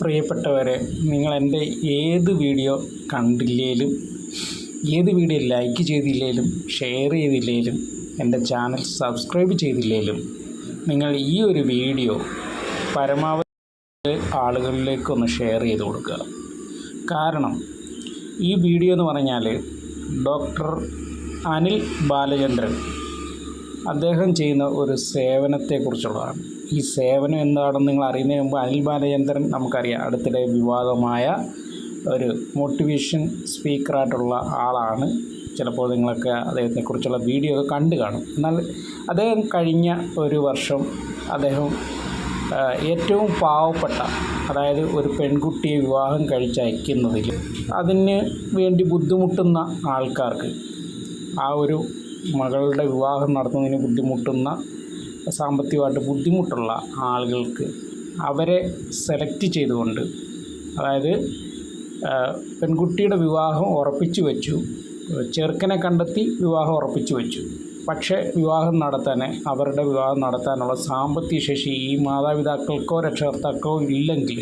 പ്രിയപ്പെട്ടവരെ നിങ്ങൾ എന്റെ ഏത് വീഡിയോ കണ്ടില്ലേലും ഏത് വീഡിയോ ലൈക്ക് ചെയ്തില്ലേലും ഷെയർ ചെയ്തില്ലേലും എന്റെ ചാനൽ സബ്സ്ക്രൈബ് ചെയ്തില്ലേലും നിങ്ങൾ ഈ ഒരു വീഡിയോ പരമാവധി ആളുകളിലേക്കൊന്ന് ഷെയർ ചെയ്ത് കൊടുക്കുക. കാരണം ഈ വീഡിയോ എന്ന് പറഞ്ഞാൽ ഡോക്ടർ അനിൽ ബാലചന്ദ്രൻ അദ്ദേഹം ചെയ്യുന്ന ഒരു സേവനത്തെക്കുറിച്ചുള്ളതാണ്. ഈ സേവനം എന്താണെന്ന് നിങ്ങൾ അറിയുന്നതിന് മുമ്പ് അനിൽ ബാലചന്ദ്രൻ നമുക്കറിയാം. അടുത്തിടെ വിവാദമായ ഒരു മോട്ടിവേഷൻ സ്പീക്കറായിട്ടുള്ള ആളാണ്. ചിലപ്പോൾ നിങ്ങളൊക്കെ അദ്ദേഹത്തെക്കുറിച്ചുള്ള വീഡിയോ ഒക്കെ കണ്ടു കാണും. എന്നാൽ അദ്ദേഹം കഴിഞ്ഞ ഒരു വർഷം അദ്ദേഹം ഏറ്റവും പാവപ്പെട്ട അതായത് ഒരു പെൺകുട്ടിയെ വിവാഹം കഴിച്ചയക്കുന്നതിൽ അതിന് വേണ്ടി ബുദ്ധിമുട്ടുന്ന ആൾക്കാർക്ക് ആ ഒരു മകളുടെ വിവാഹം നടത്തുന്നതിന് ബുദ്ധിമുട്ടുന്ന സാമ്പത്തികമായിട്ട് ബുദ്ധിമുട്ടുള്ള ആളുകൾക്ക് അവരെ സെലക്ട് ചെയ്തുകൊണ്ട് അതായത് പെൺകുട്ടിയുടെ വിവാഹം ഉറപ്പിച്ചു വെച്ചു ചെറുക്കനെ കണ്ടെത്തി വിവാഹം ഉറപ്പിച്ചു വെച്ചു. പക്ഷേ വിവാഹം നടത്താൻ അവരുടെ വിവാഹം നടത്താനുള്ള സാമ്പത്തിക ശേഷി ഈ മാതാപിതാക്കൾക്കോ രക്ഷകർത്താക്കൾക്കോ ഇല്ലെങ്കിൽ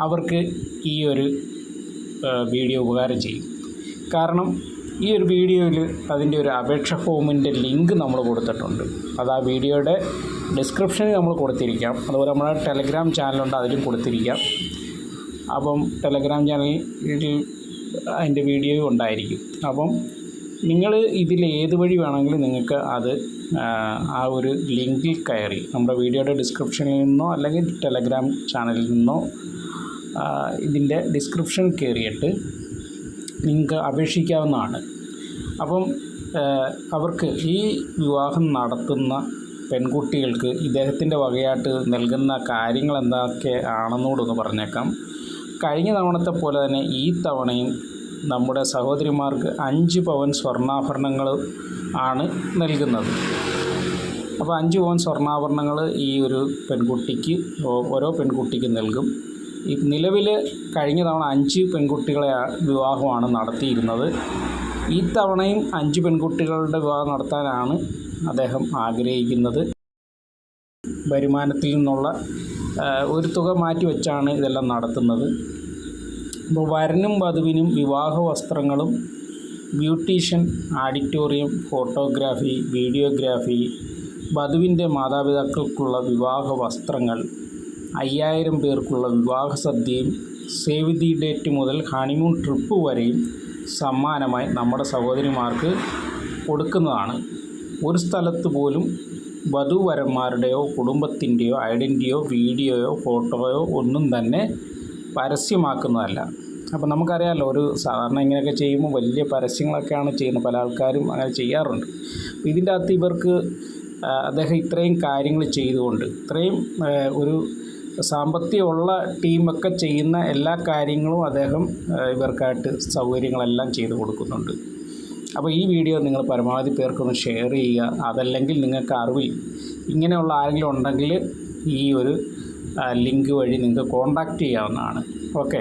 അവർക്ക് ഈ ഒരു വീഡിയോ ഉപകാരം ചെയ്യും. കാരണം ഈ ഒരു വീഡിയോയിൽ അതിന്റെ ഒരു അപേക്ഷ ഫോമിന്റെ ലിങ്ക് നമ്മൾ കൊടുത്തിട്ടുണ്ട്. അത് ആ വീഡിയോയുടെ ഡിസ്ക്രിപ്ഷനിൽ നമ്മൾ കൊടുത്തിരിക്കാം. അതുപോലെ നമ്മുടെ ടെലഗ്രാം ചാനലുണ്ട് അതിലും കൊടുത്തിരിക്കാം. അപ്പം ടെലഗ്രാം ചാനലിൽ അതിന്റെ വീഡിയോ ഉണ്ടായിരിക്കും. അപ്പം നിങ്ങൾ ഇതിൽ ഏത് വഴി വേണമെങ്കിലും നിങ്ങൾക്ക് അത് ആ, ഒരു ലിങ്കിൽ കയറി നമ്മുടെ വീഡിയോയുടെ ഡിസ്ക്രിപ്ഷനിൽ നിന്നോ അല്ലെങ്കിൽ ടെലഗ്രാം ചാനലിൽ നിന്നോ ഇതിന്റെ ഡിസ്ക്രിപ്ഷൻ കയറിയിട്ട് നിങ്ങൾക്ക് അപേക്ഷിക്കാവുന്നതാണ്. അപ്പം അവർക്ക് ഈ വിവാഹം നടത്തുന്ന പെൺകുട്ടികൾക്ക് ഇദ്ദേഹത്തിന്റെ വകയായിട്ട് നൽകുന്ന കാര്യങ്ങൾ എന്തൊക്കെ ആണെന്നോടൊന്ന് പറഞ്ഞേക്കാം. കഴിഞ്ഞ തവണത്തെ പോലെ തന്നെ ഈ തവണയും നമ്മുടെ സഹോദരിമാർക്ക് അഞ്ച് പവൻ സ്വർണാഭരണങ്ങൾ ആണ് നൽകുന്നത്. അപ്പോൾ അഞ്ച് പവൻ സ്വർണാഭരണങ്ങൾ ഈ ഒരു പെൺകുട്ടിക്ക് ഓരോ പെൺകുട്ടിക്ക് നൽകും. ഈ നിലവിൽ കഴിഞ്ഞ തവണ അഞ്ച് പെൺകുട്ടികളെ വിവാഹമാണ് നടത്തിയിരുന്നത്. ഈ തവണയും അഞ്ച് പെൺകുട്ടികളുടെ വിവാഹം നടത്താനാണ് അദ്ദേഹം ആഗ്രഹിക്കുന്നത്. വരുമാനത്തിൽ നിന്നുള്ള ഒരു തുക മാറ്റി വെച്ചാണ് ഇതെല്ലാം നടത്തുന്നത്. അപ്പോൾ വരനും വധുവിനും വിവാഹ വസ്ത്രങ്ങളും ബ്യൂട്ടീഷ്യൻ ആഡിറ്റോറിയം ഫോട്ടോഗ്രാഫി വീഡിയോഗ്രാഫി വധുവിന്റെ മാതാപിതാക്കൾക്കുള്ള വിവാഹ വസ്ത്രങ്ങൾ അയ്യായിരം പേർക്കുള്ള വിവാഹ സദ്യയും സേവ് ദി ഡേറ്റ് മുതൽ ഹണിമൂൺ ട്രിപ്പ് വരെയും സമ്മാനമായി നമ്മുടെ സഹോദരിമാർക്ക് കൊടുക്കുന്നതാണ്. ഒരു സ്ഥലത്ത് പോലും വധുവരന്മാരുടെയോ കുടുംബത്തിന്റെയോ ഐഡന്റിയോ വീഡിയോയോ ഫോട്ടോയോ ഒന്നും തന്നെ പരസ്യമാക്കുന്നതല്ല. അപ്പോൾ നമുക്കറിയാമല്ലോ ഒരു സാധാരണ ഇങ്ങനെയൊക്കെ ചെയ്യുമ്പോൾ വലിയ പരസ്യങ്ങളൊക്കെയാണ് ചെയ്യുന്നത്. പല ആൾക്കാരും അങ്ങനെ ചെയ്യാറുണ്ട്. ഇതിന്റെ അകത്ത് ഇവർക്ക് അദ്ദേഹം ഇത്രയും കാര്യങ്ങൾ ചെയ്തുകൊണ്ട് ഇത്രയും ഒരു സാമ്പത്തികമുള്ള ടീമൊക്കെ ചെയ്യുന്ന എല്ലാ കാര്യങ്ങളും അദ്ദേഹം ഇവർക്കായിട്ട് സൗകര്യങ്ങളെല്ലാം ചെയ്തു കൊടുക്കുന്നുണ്ട്. അപ്പോൾ ഈ വീഡിയോ നിങ്ങൾ പരമാവധി പേർക്കൊന്ന് ഷെയർ ചെയ്യുക. അതല്ലെങ്കിൽ നിങ്ങൾക്ക് അറിവിൽ ഇങ്ങനെയുള്ള ആരെങ്കിലും ഉണ്ടെങ്കിൽ ഈ ഒരു ലിങ്ക് വഴി നിങ്ങൾക്ക് കോൺടാക്റ്റ് ചെയ്യാവുന്നതാണ്. ഓക്കെ.